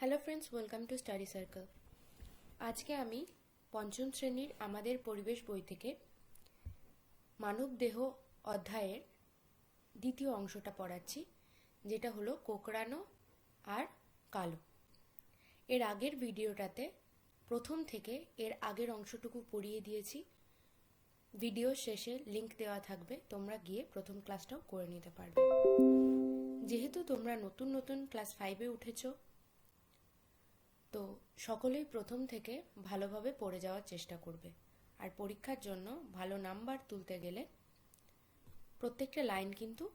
Hello friends welcome to study circle আজকে আমি পঞ্চম শ্রেণির আমাদের পরিবেশ বই থেকে মানব দেহ অধ্যায়ের দ্বিতীয় অংশটা পড়াচ্ছি, যেটা হলো কোকড়ানো আর কালো। এর আগের ভিডিওটাতে প্রথম থেকে এর আগের অংশটুকু পড়িয়ে দিয়েছি। ভিডিও শেষে লিংক দেওয়া থাকবে, তোমরা গিয়ে প্রথম ক্লাসটাও করে নিতে পারবে। যেহেতু তোমরা নতুন নতুন ক্লাস ফাইভে উঠেছো তো সকলেই প্রথম থেকে ভালোভাবে পড়ে যাওয়ার চেষ্টা করবে। আর পরীক্ষার জন্য ভালো নাম্বার তুলতে গেলে প্রত্যেকটা লাইন কিন্তু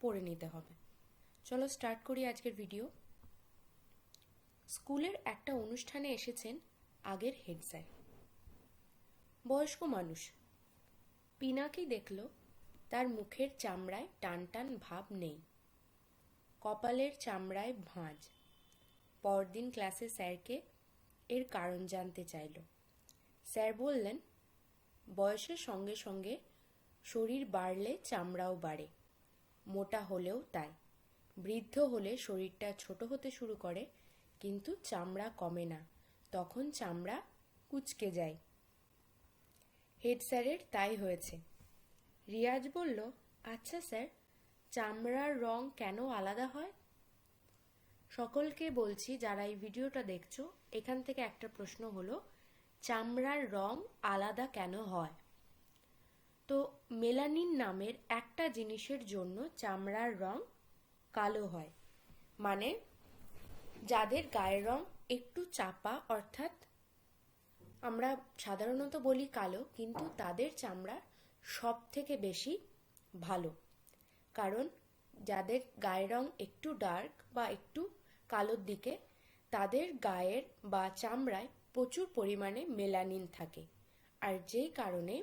পড়ে নিতে হবে। চলো স্টার্ট করি আজকের ভিডিও স্কুলের একটা অনুষ্ঠানে এসেছেন আগের হেড স্যার বয়স্ক মানুষ। পিনাকি দেখল তার মুখের চামড়ায় টান টান ভাব নেই। কপালের চামড়ায় ভাঁজ। পরদিন ক্লাসে স্যারকে এর কারণ জানতে চাইল। স্যার বললেন, বয়সের সঙ্গে সঙ্গে শরীর বাড়লে চামড়াও বাড়ে। মোটা হলেও তাই। বৃদ্ধ হলে শরীরটা ছোট হতে শুরু করে, কিন্তু চামড়া কমে না। তখন চামড়া কুচকে যায়। হেড স্যারের তাই হয়েছে। রিয়াজ বলল আচ্ছা স্যার, চামড়ার রং কেন আলাদা হয়? সকলকে বলছি, যারা এই ভিডিওটা দেখছ, এখান থেকে একটা প্রশ্ন হলো, চামড়ার রং আলাদা কেন হয়? তো মেলানিন নামের একটা জিনিসের জন্য চামড়ার রং কালো হয়। মানে যাদের গায়ের রং একটু চাপা, অর্থাৎ আমরা সাধারণত বলি কালো, কিন্তু তাদের চামড়া সব থেকে বেশি ভালো। কারণ, যাদের গায়ের রং একটু ডার্ক বা একটু কালোর দিকে, তাদের গায়ের বা চামড়ায় প্রচুর পরিমাণে মেলানিন থাকে। আর যেই কারণে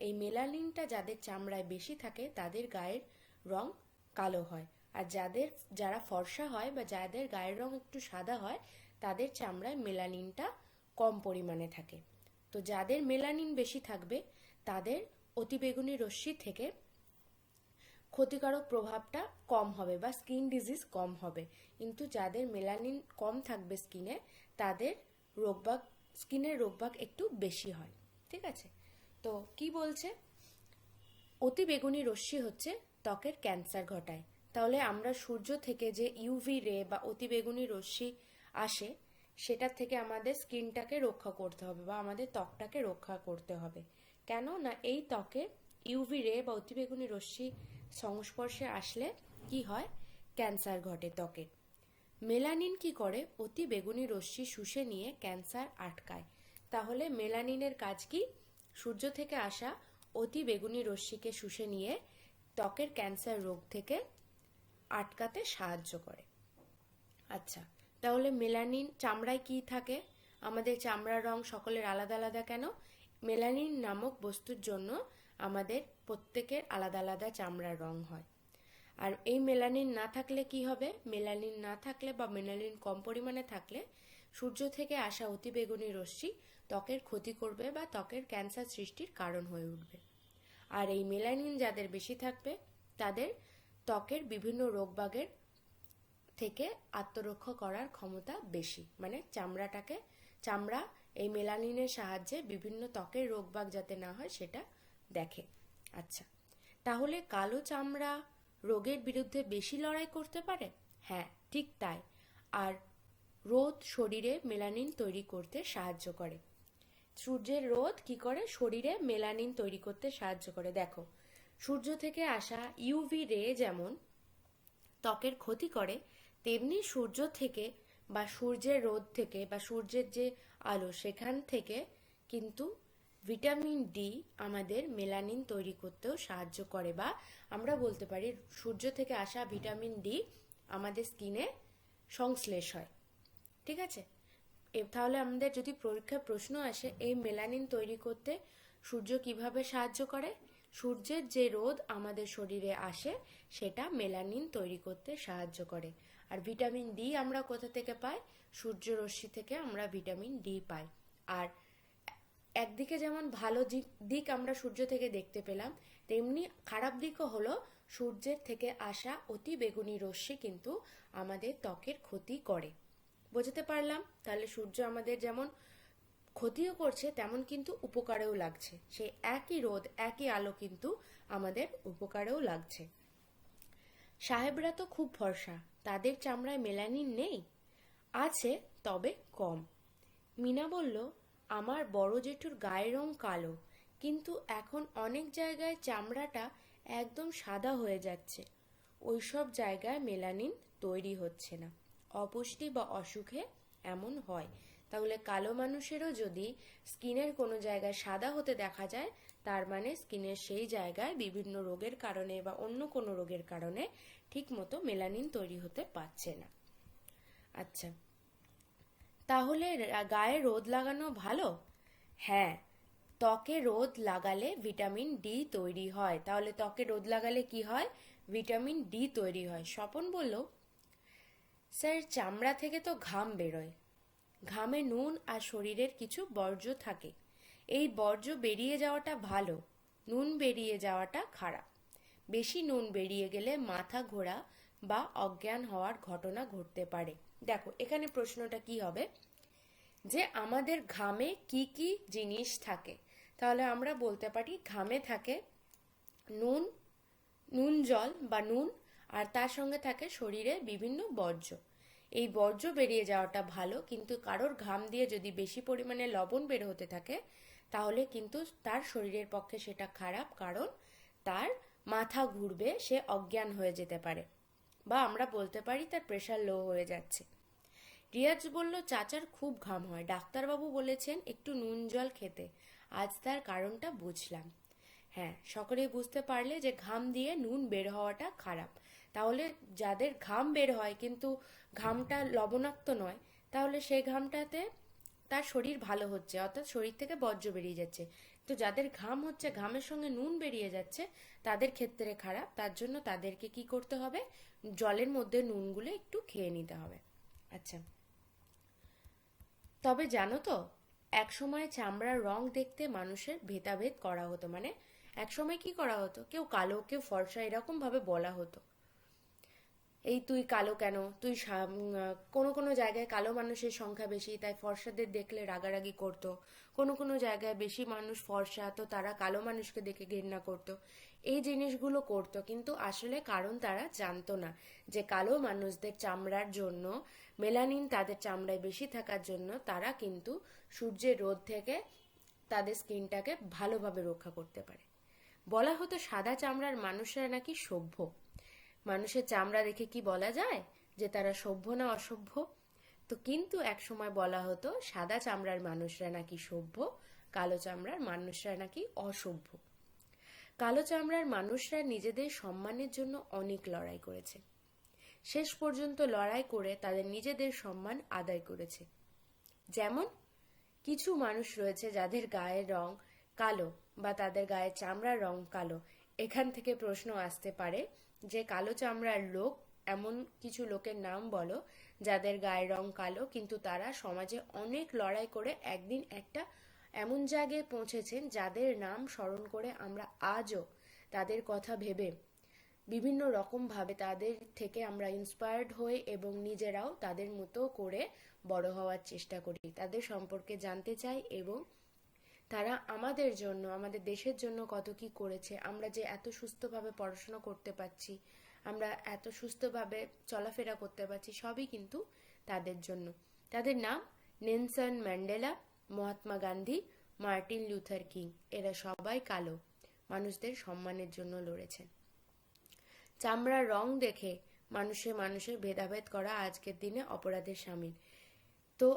এই মেলানিনটা যাদের চামড়ায় বেশি থাকে, তাদের গায়ের রং কালো হয়। আর যাদের, যারা ফর্সা হয় বা যাদের গায়ের রং একটু সাদা হয়, তাদের চামড়ায় মেলানিনটা কম পরিমাণে থাকে। তো যাদের মেলানিন বেশি থাকবে, তাদের অতিবেগুনি রশ্মি থেকে ক্ষতিকারক প্রভাবটা কম হবে বা স্কিন ডিজিজ কম হবে। কিন্তু যাদের মেলানিন কম থাকবে স্কিনে তাদের রোগবাগ স্কিনের রোগবাগ একটু বেশি হয়। ঠিক আছে? তো কি বলছে? অতি বেগুনি রশ্মি হচ্ছে ত্বকের ক্যান্সার ঘটায়। তাহলে আমরা সূর্য থেকে যে ইউভি রে বা অতি বেগুনি রশ্মি আসে সেটার থেকে আমাদের স্কিনটাকে রক্ষা করতে হবে বা আমাদের ত্বকটাকে রক্ষা করতে হবে। কেন না এই ত্বকে ইউভি রে বা অতিবেগুনি রশ্মি সংস্পর্শে আসলে কি হয়? ক্যান্সার ঘটে ত্বকের মেলানিন কি করে? অতি বেগুনি রশ্মি শুষে নিয়ে ক্যান্সার আটকায়। তাহলে মেলানিনের কাজ কি? সূর্য থেকে আসা অতি বেগুনি রশ্মিকে শুষে নিয়ে ত্বকের ক্যান্সার রোগ থেকে আটকাতে সাহায্য করে। আচ্ছা তাহলে মেলানিন চামড়ায় কি থাকে? আমাদের চামড়ার রং সকলের আলাদা আলাদা কেন? মেলানিন নামক বস্তুর জন্য আমাদের প্রত্যেকের আলাদা আলাদা চামড়ার রং হয়। আর এই মেলানিন না থাকলে কি হবে? মেলানিন না থাকলে বা মেলানিন কম পরিমাণে থাকলে সূর্য থেকে আসা অতিবেগুনি রশ্মি ত্বকের ক্ষতি করবে বা ত্বকের ক্যান্সার সৃষ্টির কারণ হয়ে উঠবে। আর এই মেলানিন যাদের বেশি থাকবে, তাদের ত্বকের বিভিন্ন রোগবাগের থেকে আত্মরক্ষা করার ক্ষমতা বেশি। মানে চামড়াটাকে, চামড়া এই মেলানিনের সাহায্যে বিভিন্ন ত্বকের রোগবাগ যাতে না হয় সেটা দেখে। আচ্ছা তাহলে কালো চামড়া রোগের বিরুদ্ধে বেশি লড়াই করতে পারে? হ্যাঁ ঠিক তাই। আর রোদ শরীরে মেলানিন তৈরি করতে সাহায্য করে। সূর্যের রোদ কি করে? শরীরে মেলানিন তৈরি করতে সাহায্য করে। দেখো, সূর্য থেকে আসা ইউভি রে যেমন ত্বকের ক্ষতি করে, তেমনি সূর্য থেকে বা সূর্যের রোদ থেকে বা সূর্যের যে আলো, সেখান থেকে কিন্তু ভিটামিন ডি আমাদের মেলানিন তৈরি করতেও সাহায্য করে বা আমরা বলতে পারি সূর্য থেকে আসা ভিটামিন ডি আমাদের স্কিনে সংশ্লেষ হয়। ঠিক আছে? তাহলে আমাদের যদি পরীক্ষায় প্রশ্ন আসে, এই মেলানিন তৈরি করতে সূর্য কীভাবে সাহায্য করে? সূর্যের যে রোদ আমাদের শরীরে আসে, সেটা মেলানিন তৈরি করতে সাহায্য করে। আর ভিটামিন ডি আমরা কোথা থেকে পাই? সূর্য রশ্মি থেকে আমরা ভিটামিন ডি পাই। আর একদিকে যেমন ভালো দিক আমরা সূর্য থেকে দেখতে পেলাম, তেমনি খারাপ দিকও হলো সূর্যের থেকে আসা অতি বেগুনি রশ্মি কিন্তু আমাদের ত্বকের ক্ষতি করে। বোঝাতে পারলাম? তাহলে সূর্য আমাদের যেমন ক্ষতিও করছে, তেমন কিন্তু উপকারেও লাগছে। সেই একই রোদ, একই আলো কিন্তু আমাদের উপকারেও লাগছে। সাহেবরা তো খুব ভরসা, তাদের চামড়ায় মেলানিন নেই? আছে, তবে কম। মিনা বলল আমার বড় জেঠুর গায়ের রং কালো, কিন্তু এখন অনেক জায়গায় চামড়াটা একদম সাদা হয়ে যাচ্ছে। ওইসব জায়গায় মেলানিন তৈরি হচ্ছে না। অপুষ্টি বা অসুখে এমন হয়। তাহলে কালো মানুষেরও যদি স্কিনের কোনো জায়গায় সাদা হতে দেখা যায়, তার মানে স্কিনের সেই জায়গায় বিভিন্ন রোগের কারণে বা অন্য কোনো রোগের কারণে ঠিকমতো মেলানিন তৈরি হতে পারছে না। আচ্ছা তাহলে গায়ে রোদ লাগানো ভালো? হ্যাঁ ত্বকে রোদ লাগালে ভিটামিন ডি তৈরি হয়। তাহলে ত্বকে রোদ লাগালে কি হয়? ভিটামিন ডি তৈরি হয়। স্বপন বলল, স্যার, চামড়া থেকে তো ঘাম বেরোয়। ঘামে নুন আর শরীরের কিছু বর্জ্য থাকে। এই বর্জ্য বেরিয়ে যাওয়াটা ভালো। নুন বেরিয়ে যাওয়াটা খারাপ। বেশি নুন বেরিয়ে গেলে মাথা ঘোরা বা অজ্ঞান হওয়ার ঘটনা ঘটতে পারে। দেখো, এখানে প্রশ্নটা কি হবে? যে আমাদের ঘামে কি কি জিনিস থাকে? তাহলে আমরা বলতে পারি ঘামে থাকে নুন নুন জল বা নুন, আর তার সঙ্গে থাকে শরীরে বিভিন্ন বর্জ্য। এই বর্জ্য বেরিয়ে যাওয়াটা ভালো, কিন্তু কারোর ঘাম দিয়ে যদি বেশি পরিমাণে লবণ বের হতে থাকে, তাহলে কিন্তু তার শরীরের পক্ষে সেটা খারাপ, কারণ তার মাথা ঘুরবে, সে অজ্ঞান হয়ে যেতে পারে। বা আমরা বলতে পারি তার প্রেশার লো হয়ে যাচ্ছে। রিয়াজ বলল, চাচার খুব ঘাম হয়। ডাক্তারবাবু বলেছেন একটু নুন জল খেতে। আজ তার কারণটা বুঝলাম। হ্যাঁ সকলেই বুঝতে পারলে যে ঘাম দিয়ে নুন বের হওয়াটা খারাপ। তাহলে যাদের ঘাম বের হয়, কিন্তু ঘামটা লবণাক্ত নয়, তাহলে সেই ঘামটাতে তার শরীর ভালো হচ্ছে, অর্থাৎ শরীর থেকে বর্জ্য বেরিয়ে যাচ্ছে। তো যাদের ঘাম হচ্ছে, ঘামের সঙ্গে নুন বেরিয়ে যাচ্ছে, তাদের ক্ষেত্রে খারাপ। তার জন্য তাদেরকে কি করতে হবে? জলের মধ্যে নুনগুলো একটু খেয়ে নিতে হবে। আচ্ছা। তবে জানো তো, একসময় চামড়ার রং দেখতে মানুষের ভেদাভেদ করা হতো। মানে একসময় কি করা হতো? কেউ কালো, কেউ ফর্সা এরকম ভাবে বলা হতো। এই তুই কালো কেন? তুই কোনো কোনো জায়গায় কালো মানুষের সংখ্যা বেশি, তাই ফর্সাদের দেখলে রাগারাগি করতো। কোনো কোনো জায়গায় বেশি মানুষ ফর্সা, তো তারা কালো মানুষকে দেখে ঘৃণা করতো। এই জিনিসগুলো করতো। কিন্তু আসলে কারণ তারা জানতো না যে কালো মানুষদের চামড়ার জন্য, মেলানিন তাদের চামড়ায় বেশি থাকার জন্য তারা কিন্তু সূর্যের রোদ থেকে তাদের স্কিনটাকে ভালোভাবে রক্ষা করতে পারে। বলা হতো সাদা চামড়ার মানুষরা নাকি সভ্য। মানুষের চামড়া দেখে কি বলা যায়? যে তারা সভ্য না অসভ্য? তো কিন্তু একসময় বলা হতো, সাদা চামড়ার মানুষরা নাকি সভ্য, কালো চামড়ার মানুষরা নাকি অসভ্য। কালো চামড়ার মানুষরা নিজেদের সম্মানের জন্য অনেক লড়াই করেছে। শেষ পর্যন্ত লড়াই করে তাদের নিজেদের সম্মান আদায় করেছে। যেমন, কিছু মানুষ রয়েছে যাদের গায়ের রং কালো বা তাদের গায়ের চামড়ার রং কালো। এখান থেকে প্রশ্ন আসতে পারে যে, কালো চামড়ার লোক এমন কিছু লোকের নাম বলো যাদের গায়ের রং কালো, কিন্তু তারা সমাজে অনেক লড়াই করে একদিন একটা এমন জায়গায় পৌঁছেছেন যাদের নাম স্মরণ করে আমরা আজও তাদের কথা ভেবে, বিভিন্ন রকম ভাবে তাদের থেকে আমরা ইন্সপায়ার্ড হই এবং নিজেরাও তাদের মতো করে বড় হওয়ার চেষ্টা করি। তাদের সম্পর্কে জানতে চাই এবং তারা আমাদের জন্য, আমাদের দেশের জন্য কত কি করেছে, আমরা যে এত সুস্থভাবে পড়াশোনা করতে পারছি, আমরা এত সুস্থভাবে চলাফেরা করতে পারছি, সবই কিন্তু তাদের জন্য। তাদের নাম Nelson Mandela. Mahatma Gandhi, Martin Luther King, এরা সবাই কালো, মানুষদের সম্মানের জন্য লড়েছেন। চামড়ার রং দেখে মানুষে মানুষের ভেদাভেদ করা আজকের দিনে অপরাধের সামিল তো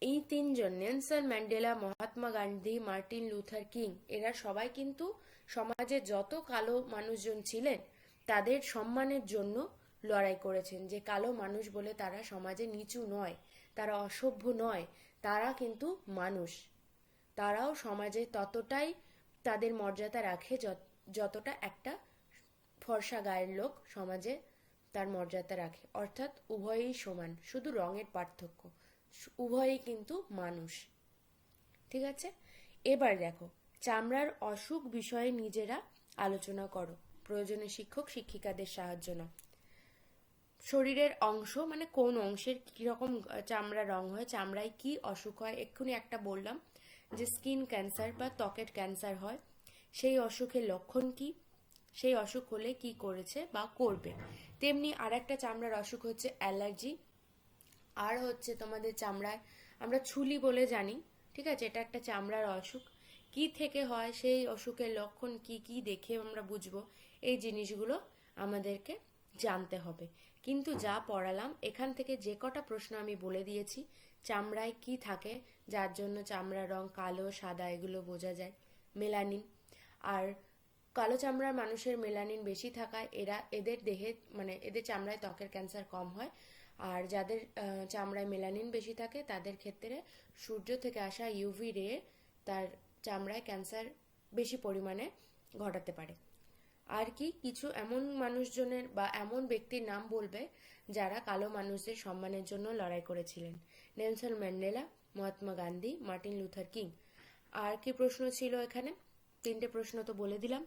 এই তিনজন, Nelson Mandela, Mahatma Gandhi, Martin Luther King, এরা সবাই কিন্তু সমাজে যত কালো মানুষজন ছিলেন, তাদের সম্মানের জন্য লড়াই করেছেন। যে কালো মানুষ বলে তারা সমাজে নিচু নয়, তারা অসভ্য নয় তারা কিন্তু মানুষ। তারাও সমাজে ততটাই তাদের মর্যাদা রাখে যত- যতটা একটা ফর্সা গায়ের লোক সমাজে তার মর্যাদা রাখে। অর্থাৎ উভয়ই সমান, শুধু রঙের পার্থক্য। উভয়ই কিন্তু মানুষ। ঠিক আছে? এবার দেখো, চামড়ার অসুখ বিষয়ে নিজেরা আলোচনা করো। প্রয়োজনে শিক্ষক, শিক্ষিকাদের সাহায্য নাও। শরীরের অংশ মানে কোন অংশের কীরকম চামড়া রং হয়, চামড়ায় কি অসুখ হয়, এক্ষুনি একটা বললাম যে স্কিন ক্যান্সার বা ত্বকের ক্যান্সার হয়, সেই অসুখের লক্ষণ কি? সেই অসুখ হলে কি করেছে বা করবে? তেমনি আর একটা চামড়ার অসুখ হচ্ছে অ্যালার্জি, আর হচ্ছে তোমাদের চামড়ায়, আমরা ছুলি বলে জানি, ঠিক আছে? এটা একটা চামড়ার অসুখ। কি থেকে হয়, সেই অসুখের লক্ষণ কি কি দেখে আমরা বুঝব, এই জিনিসগুলো আমাদেরকে জানতে হবে। কিন্তু যা পড়ালাম, এখান থেকে যে কটা প্রশ্ন আমি বলে দিয়েছি, চামড়ায় কি থাকে, যার জন্য চামড়ার রং কালো, সাদা, এগুলো বোঝা যায়। মেলানিন। আর কালো চামড়ার মানুষের মেলানিন বেশি থাকায় এরা, এদের দেহে মানে এদের চামড়ায় ত্বকের ক্যান্সার কম হয়। আর যাদের চামড়ায় মেলানিন বেশি থাকে, তাদের ক্ষেত্রে সূর্য থেকে আসা ইউভি রে তার চামড়ায় ক্যান্সার বেশি পরিমাণে ঘটাতে পারে। আর কি কিছু এমন মানুষজনের বা এমন ব্যক্তির নাম বলবে যারা কালো মানুষদের সম্মানের জন্য লড়াই করেছিলেন। Nelson Mandela, Mahatma Gandhi, Martin Luther King. আর কি প্রশ্ন ছিল এখানে? তিনটে প্রশ্ন তো বলে দিলাম।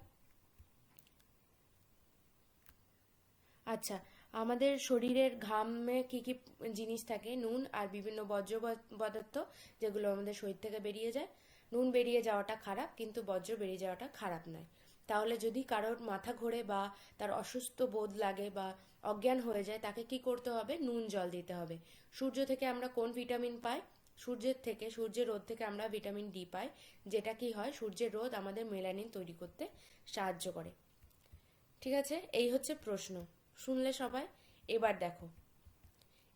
আচ্ছা আমাদের শরীরের ঘামে কি কি জিনিস থাকে? নুন আর বিভিন্ন বর্জ্য পদার্থ যেগুলো আমাদের শরীর থেকে বেরিয়ে যায়। নুন বেরিয়ে যাওয়াটা খারাপ, কিন্তু বর্জ্য বেরিয়ে যাওয়াটা খারাপ নয়। তাহলে যদি কারোর মাথা ঘোরে বা তার অসুস্থ বোধ লাগে বা অজ্ঞান হয়ে যায়, তাকে কি করতে হবে? নুন জল দিতে হবে। সূর্য থেকে আমরা কোন ভিটামিন পাই? সূর্যের থেকে, সূর্যের রোদ থেকে আমরা ভিটামিন ডি পাই, যেটা কি হয়? সূর্যের রোদ আমাদের মেলানিন তৈরি করতে সাহায্য করে। ঠিক আছে? এই হচ্ছে প্রশ্ন। শুনলে সবাই? এবার দেখো।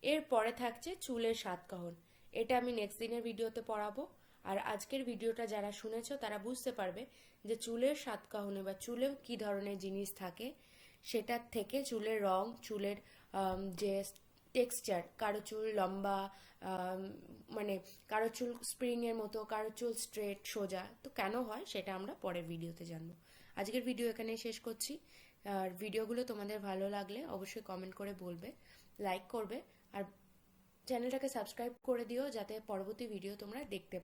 এর পরে থাকছে চুলের সাতকাহন এটা আমি নেক্সট দিনের ভিডিওতে পড়াবো। আর আজকের ভিডিওটা যারা শুনেছো, তারা বুঝতে পারবে যে চুলের সাতকাহনে বা চুলেও কি ধরনের জিনিস থাকে, সেটার থেকে চুলের রং, চুলের যে টেক্সচার কারও চুল লম্বা মানে কারও চুল স্প্রিং এর মতো, কারও চুল স্ট্রেট সোজা, তো কেন হয় সেটা আমরা পরের ভিডিওতে জানব। আজকের ভিডিও এখানেই শেষ করছি। আর ভিডিওগুলো তোমাদের ভালো লাগলে অবশ্যই কমেন্ট করে বলবে লাইক করবে, আর চ্যানেলটাকে সাবস্ক্রাইব করে দিও যাতে পরবর্তী ভিডিও তোমরা দেখতে